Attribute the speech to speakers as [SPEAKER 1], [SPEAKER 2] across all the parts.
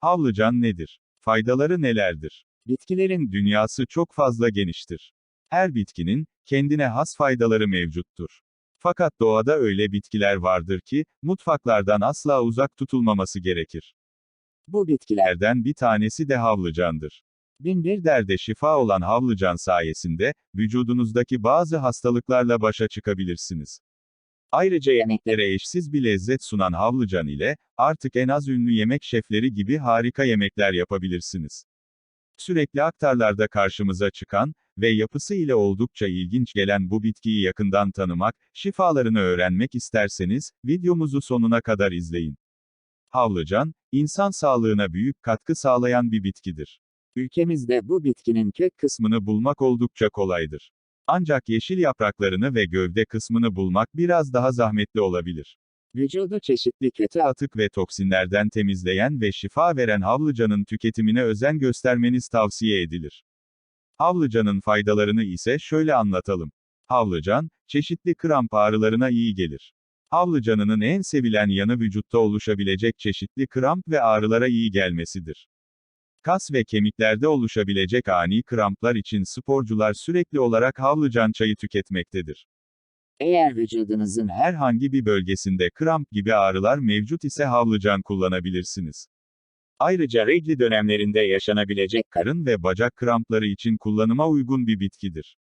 [SPEAKER 1] Havlıcan nedir? Faydaları nelerdir? Bitkilerin dünyası çok fazla geniştir. Her bitkinin, kendine has faydaları mevcuttur. Fakat doğada öyle bitkiler vardır ki, mutfaklardan asla uzak tutulmaması gerekir. Bu bitkilerden bir tanesi de havlıcandır. Binbir derde şifa olan havlıcan sayesinde, vücudunuzdaki bazı hastalıklarla başa çıkabilirsiniz. Ayrıca yemeklere eşsiz bir lezzet sunan havlıcan ile, artık en az ünlü yemek şefleri gibi harika yemekler yapabilirsiniz. Sürekli aktarlarda karşımıza çıkan ve yapısı ile oldukça ilginç gelen bu bitkiyi yakından tanımak, şifalarını öğrenmek isterseniz, videomuzu sonuna kadar izleyin. Havlıcan, insan sağlığına büyük katkı sağlayan bir bitkidir. Ülkemizde bu bitkinin kök kısmını bulmak oldukça kolaydır. Ancak yeşil yapraklarını ve gövde kısmını bulmak biraz daha zahmetli olabilir. Vücudu çeşitli kötü atık ve toksinlerden temizleyen ve şifa veren havlıcanın tüketimine özen göstermeniz tavsiye edilir. Havlıcanın faydalarını ise şöyle anlatalım. Havlıcan, çeşitli kramp ağrılarına iyi gelir. Havlıcanının en sevilen yanı vücutta oluşabilecek çeşitli kramp ve ağrılara iyi gelmesidir. Kas ve kemiklerde oluşabilecek ani kramplar için sporcular sürekli olarak havlıcan çayı tüketmektedir. Eğer vücudunuzun herhangi bir bölgesinde kramp gibi ağrılar mevcut ise havlıcan kullanabilirsiniz. Ayrıca regli dönemlerinde yaşanabilecek karın ve bacak krampları için kullanıma uygun bir bitkidir.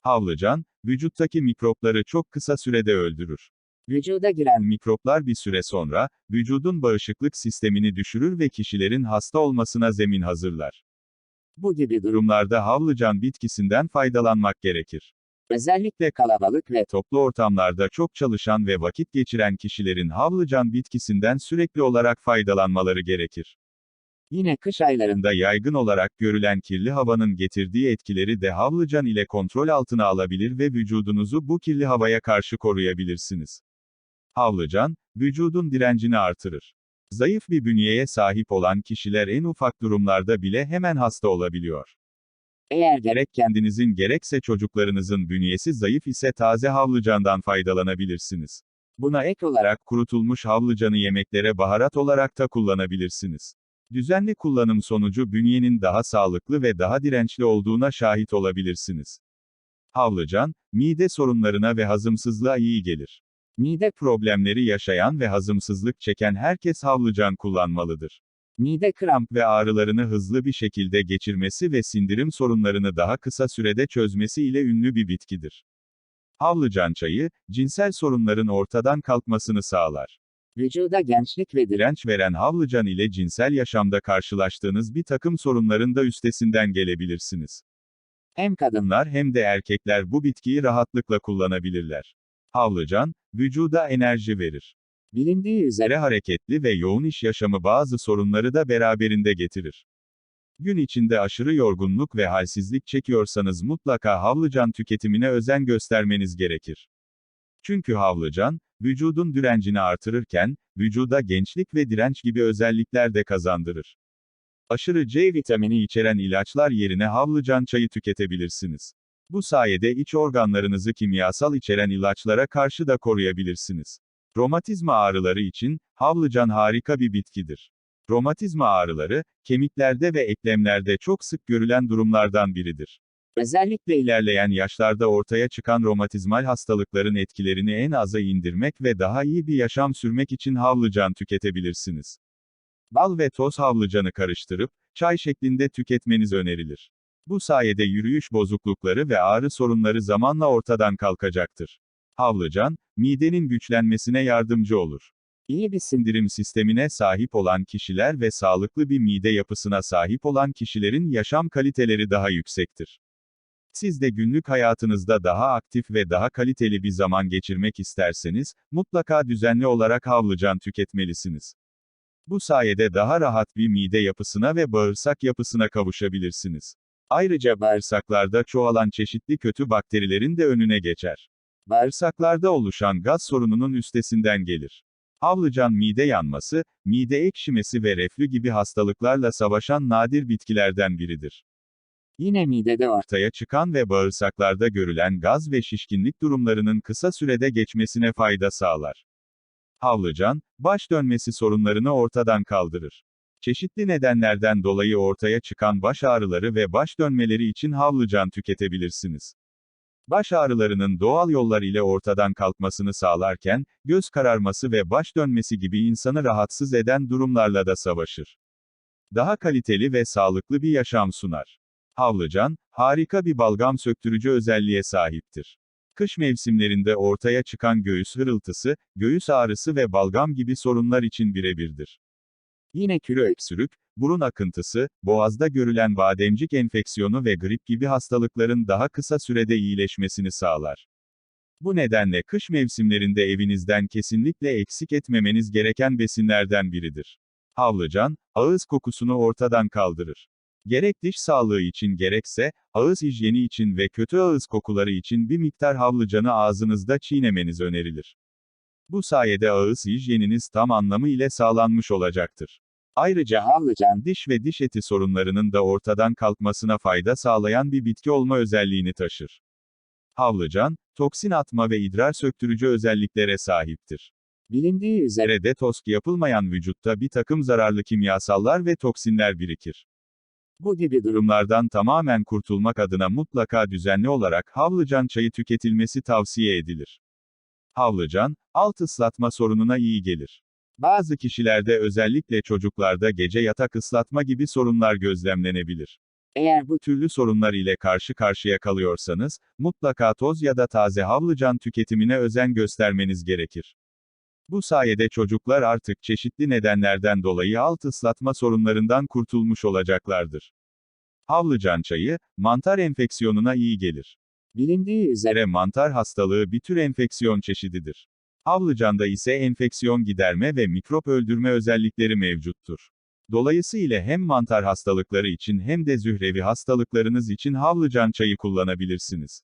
[SPEAKER 1] Havlıcan, vücuttaki mikropları çok kısa sürede öldürür. Vücuda giren mikroplar bir süre sonra, vücudun bağışıklık sistemini düşürür ve kişilerin hasta olmasına zemin hazırlar. Bu gibi durumlarda havlıcan bitkisinden faydalanmak gerekir. Özellikle kalabalık ve toplu ortamlarda çok çalışan ve vakit geçiren kişilerin havlıcan bitkisinden sürekli olarak faydalanmaları gerekir. Yine kış aylarında yaygın olarak görülen kirli havanın getirdiği etkileri de havlıcan ile kontrol altına alabilir ve vücudunuzu bu kirli havaya karşı koruyabilirsiniz. Havlıcan, vücudun direncini artırır. Zayıf bir bünyeye sahip olan kişiler en ufak durumlarda bile hemen hasta olabiliyor. Eğer gerek kendinizin gerekse çocuklarınızın bünyesi zayıf ise taze havlıcandan faydalanabilirsiniz. Buna ek olarak kurutulmuş havlıcanı yemeklere baharat olarak da kullanabilirsiniz. Düzenli kullanım sonucu bünyenin daha sağlıklı ve daha dirençli olduğuna şahit olabilirsiniz. Havlıcan, mide sorunlarına ve hazımsızlığa iyi gelir. Mide problemleri yaşayan ve hazımsızlık çeken herkes havlıcan kullanmalıdır. Mide kramp ve ağrılarını hızlı bir şekilde geçirmesi ve sindirim sorunlarını daha kısa sürede çözmesi ile ünlü bir bitkidir. Havlıcan çayı, cinsel sorunların ortadan kalkmasını sağlar. Vücuda gençlik ve direnç veren havlıcan ile cinsel yaşamda karşılaştığınız bir takım sorunların da üstesinden gelebilirsiniz. Hem kadınlar hem de erkekler bu bitkiyi rahatlıkla kullanabilirler. Havlıcan, vücuda enerji verir. Bilindiği üzere hareketli ve yoğun iş yaşamı bazı sorunları da beraberinde getirir. Gün içinde aşırı yorgunluk ve halsizlik çekiyorsanız mutlaka havlıcan tüketimine özen göstermeniz gerekir. Çünkü havlıcan, vücudun direncini artırırken, vücuda gençlik ve direnç gibi özellikler de kazandırır. Aşırı C vitamini içeren ilaçlar yerine havlıcan çayı tüketebilirsiniz. Bu sayede iç organlarınızı kimyasal içeren ilaçlara karşı da koruyabilirsiniz. Romatizma ağrıları için, havlıcan harika bir bitkidir. Romatizma ağrıları, kemiklerde ve eklemlerde çok sık görülen durumlardan biridir. Özellikle ilerleyen yaşlarda ortaya çıkan romatizmal hastalıkların etkilerini en aza indirmek ve daha iyi bir yaşam sürmek için havlıcan tüketebilirsiniz. Bal ve toz havlıcanı karıştırıp, çay şeklinde tüketmeniz önerilir. Bu sayede yürüyüş bozuklukları ve ağrı sorunları zamanla ortadan kalkacaktır. Havlıcan, midenin güçlenmesine yardımcı olur. İyi bir sindirim sistemine sahip olan kişiler ve sağlıklı bir mide yapısına sahip olan kişilerin yaşam kaliteleri daha yüksektir. Siz de günlük hayatınızda daha aktif ve daha kaliteli bir zaman geçirmek isterseniz, mutlaka düzenli olarak havlıcan tüketmelisiniz. Bu sayede daha rahat bir mide yapısına ve bağırsak yapısına kavuşabilirsiniz. Ayrıca bağırsaklarda çoğalan çeşitli kötü bakterilerin de önüne geçer. Bağırsaklarda oluşan gaz sorununun üstesinden gelir. Havlıcan mide yanması, mide ekşimesi ve reflü gibi hastalıklarla savaşan nadir bitkilerden biridir. Yine midede ortaya çıkan ve bağırsaklarda görülen gaz ve şişkinlik durumlarının kısa sürede geçmesine fayda sağlar. Havlıcan, baş dönmesi sorunlarını ortadan kaldırır. Çeşitli nedenlerden dolayı ortaya çıkan baş ağrıları ve baş dönmeleri için havlucan tüketebilirsiniz. Baş ağrılarının doğal yollar ile ortadan kalkmasını sağlarken, göz kararması ve baş dönmesi gibi insanı rahatsız eden durumlarla da savaşır. Daha kaliteli ve sağlıklı bir yaşam sunar. Havlıcan, harika bir balgam söktürücü özelliğe sahiptir. Kış mevsimlerinde ortaya çıkan göğüs hırıltısı, göğüs ağrısı ve balgam gibi sorunlar için birebirdir. Yine kilo öksürük, burun akıntısı, boğazda görülen bademcik enfeksiyonu ve grip gibi hastalıkların daha kısa sürede iyileşmesini sağlar. Bu nedenle kış mevsimlerinde evinizden kesinlikle eksik etmemeniz gereken besinlerden biridir. Havlıcan, ağız kokusunu ortadan kaldırır. Gerek diş sağlığı için gerekse, ağız hijyeni için ve kötü ağız kokuları için bir miktar havlıcanı ağzınızda çiğnemeniz önerilir. Bu sayede ağız hijyeniniz tam anlamı ile sağlanmış olacaktır. Ayrıca havlıcan diş ve diş eti sorunlarının da ortadan kalkmasına fayda sağlayan bir bitki olma özelliğini taşır. Havlıcan, toksin atma ve idrar söktürücü özelliklere sahiptir. Bilindiği üzere detoks yapılmayan vücutta bir takım zararlı kimyasallar ve toksinler birikir. Bu gibi durumlardan tamamen kurtulmak adına mutlaka düzenli olarak havlıcan çayı tüketilmesi tavsiye edilir. Havlıcan, alt ıslatma sorununa iyi gelir. Bazı kişilerde özellikle çocuklarda gece yatak ıslatma gibi sorunlar gözlemlenebilir. Eğer bu türlü sorunlar ile karşı karşıya kalıyorsanız, mutlaka toz ya da taze havlıcan tüketimine özen göstermeniz gerekir. Bu sayede çocuklar artık çeşitli nedenlerden dolayı alt ıslatma sorunlarından kurtulmuş olacaklardır. Havlıcan çayı, mantar enfeksiyonuna iyi gelir. Bilindiği üzere mantar hastalığı bir tür enfeksiyon çeşididir. Havlıcanda ise enfeksiyon giderme ve mikrop öldürme özellikleri mevcuttur. Dolayısıyla hem mantar hastalıkları için hem de zührevi hastalıklarınız için havlıcan çayı kullanabilirsiniz.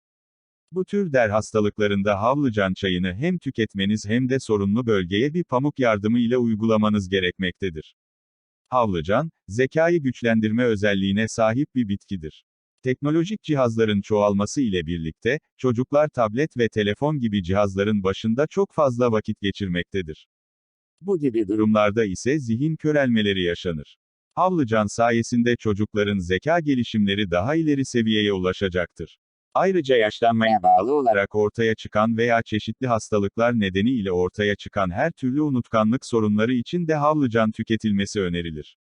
[SPEAKER 1] Bu tür der hastalıklarında havlıcan çayını hem tüketmeniz hem de sorunlu bölgeye bir pamuk yardımı ile uygulamanız gerekmektedir. Havlıcan, zekayı güçlendirme özelliğine sahip bir bitkidir. Teknolojik cihazların çoğalması ile birlikte, çocuklar tablet ve telefon gibi cihazların başında çok fazla vakit geçirmektedir. Bu gibi durumlarda ise zihin körelmeleri yaşanır. Havlıcan sayesinde çocukların zeka gelişimleri daha ileri seviyeye ulaşacaktır. Ayrıca yaşlanmaya bağlı olarak ortaya çıkan veya çeşitli hastalıklar nedeniyle ortaya çıkan her türlü unutkanlık sorunları için de havlıcan tüketilmesi önerilir.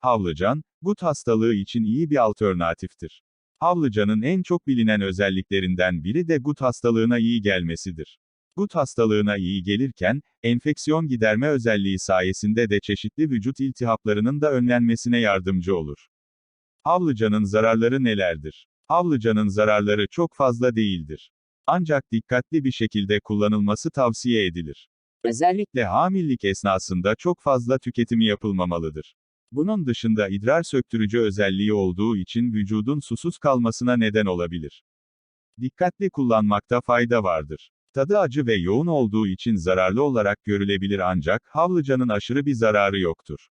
[SPEAKER 1] Havlıcan, gut hastalığı için iyi bir alternatiftir. Havlıcanın en çok bilinen özelliklerinden biri de gut hastalığına iyi gelmesidir. Gut hastalığına iyi gelirken, enfeksiyon giderme özelliği sayesinde de çeşitli vücut iltihaplarının da önlenmesine yardımcı olur. Havlıcanın zararları nelerdir? Havlıcanın zararları çok fazla değildir. Ancak dikkatli bir şekilde kullanılması tavsiye edilir. Özellikle hamilelik esnasında çok fazla tüketimi yapılmamalıdır. Bunun dışında idrar söktürücü özelliği olduğu için vücudun susuz kalmasına neden olabilir. Dikkatli kullanmakta fayda vardır. Tadı acı ve yoğun olduğu için zararlı olarak görülebilir ancak havlıcanın aşırı bir zararı yoktur.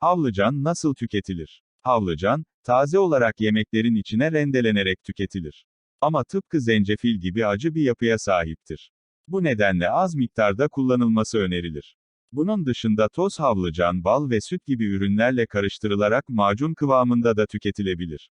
[SPEAKER 1] Havlıcan nasıl tüketilir? Havlıcan, taze olarak yemeklerin içine rendelenerek tüketilir. Ama tıpkı zencefil gibi acı bir yapıya sahiptir. Bu nedenle az miktarda kullanılması önerilir. Bunun dışında toz havlıcan bal ve süt gibi ürünlerle karıştırılarak macun kıvamında da tüketilebilir.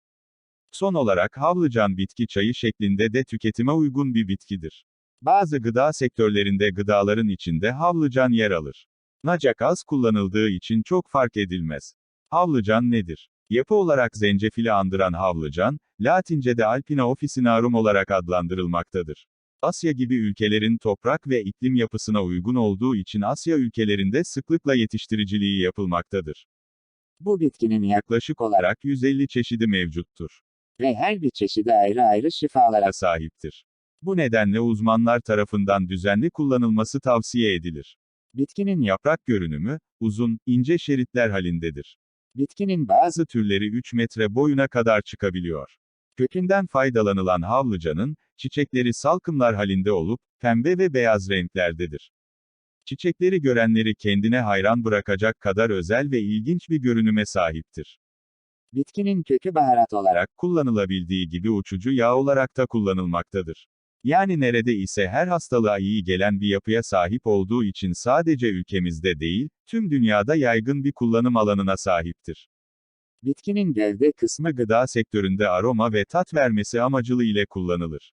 [SPEAKER 1] Son olarak havlıcan bitki çayı şeklinde de tüketime uygun bir bitkidir. Bazı gıda sektörlerinde gıdaların içinde havlıcan yer alır. Ancak az kullanıldığı için çok fark edilmez. Havlıcan nedir? Yapı olarak zencefili andıran havlıcan, Latince'de Alpina officinarum olarak adlandırılmaktadır. Asya gibi ülkelerin toprak ve iklim yapısına uygun olduğu için Asya ülkelerinde sıklıkla yetiştiriciliği yapılmaktadır. Bu bitkinin yaklaşık olarak 150 çeşidi mevcuttur. Ve her bir çeşidi ayrı ayrı şifalara sahiptir. Bu nedenle uzmanlar tarafından düzenli kullanılması tavsiye edilir. Bitkinin yaprak görünümü, uzun, ince şeritler halindedir. Bitkinin bazı türleri 3 metre boyuna kadar çıkabiliyor. Kökünden faydalanılan havlıcanın, çiçekleri salkımlar halinde olup, pembe ve beyaz renklerdedir. Çiçekleri görenleri kendine hayran bırakacak kadar özel ve ilginç bir görünüme sahiptir. Bitkinin kökü baharat olarak kullanılabildiği gibi uçucu yağ olarak da kullanılmaktadır. Yani nerede ise her hastalığa iyi gelen bir yapıya sahip olduğu için sadece ülkemizde değil, tüm dünyada yaygın bir kullanım alanına sahiptir. Bitkinin gövde kısmı gıda sektöründe aroma ve tat vermesi amacılı ile kullanılır.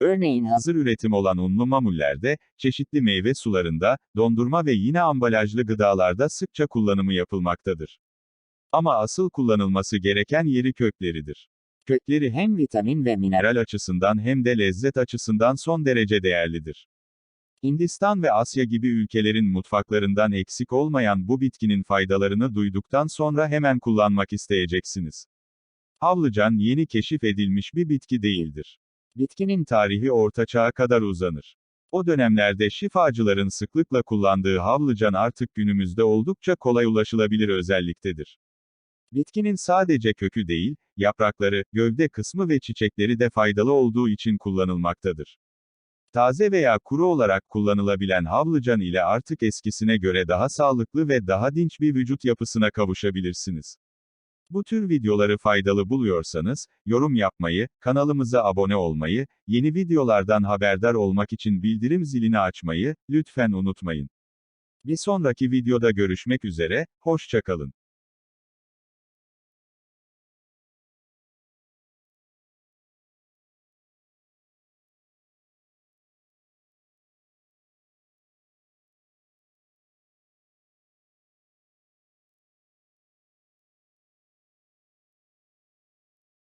[SPEAKER 1] Örneğin hazır üretim olan unlu mamullerde, çeşitli meyve sularında, dondurma ve yine ambalajlı gıdalarda sıkça kullanımı yapılmaktadır. Ama asıl kullanılması gereken yeri kökleridir. Kökleri hem vitamin ve mineral açısından hem de lezzet açısından son derece değerlidir. Hindistan ve Asya gibi ülkelerin mutfaklarından eksik olmayan bu bitkinin faydalarını duyduktan sonra hemen kullanmak isteyeceksiniz. Havlıcan yeni keşif edilmiş bir bitki değildir. Bitkinin tarihi Orta Çağ'a kadar uzanır. O dönemlerde şifacıların sıklıkla kullandığı havlıcan artık günümüzde oldukça kolay ulaşılabilir özelliktedir. Bitkinin sadece kökü değil, yaprakları, gövde kısmı ve çiçekleri de faydalı olduğu için kullanılmaktadır. Taze veya kuru olarak kullanılabilen havlıcan ile artık eskisine göre daha sağlıklı ve daha dinç bir vücut yapısına kavuşabilirsiniz. Bu tür videoları faydalı buluyorsanız, yorum yapmayı, kanalımıza abone olmayı, yeni videolardan haberdar olmak için bildirim zilini açmayı, lütfen unutmayın. Bir sonraki videoda görüşmek üzere, hoşçakalın.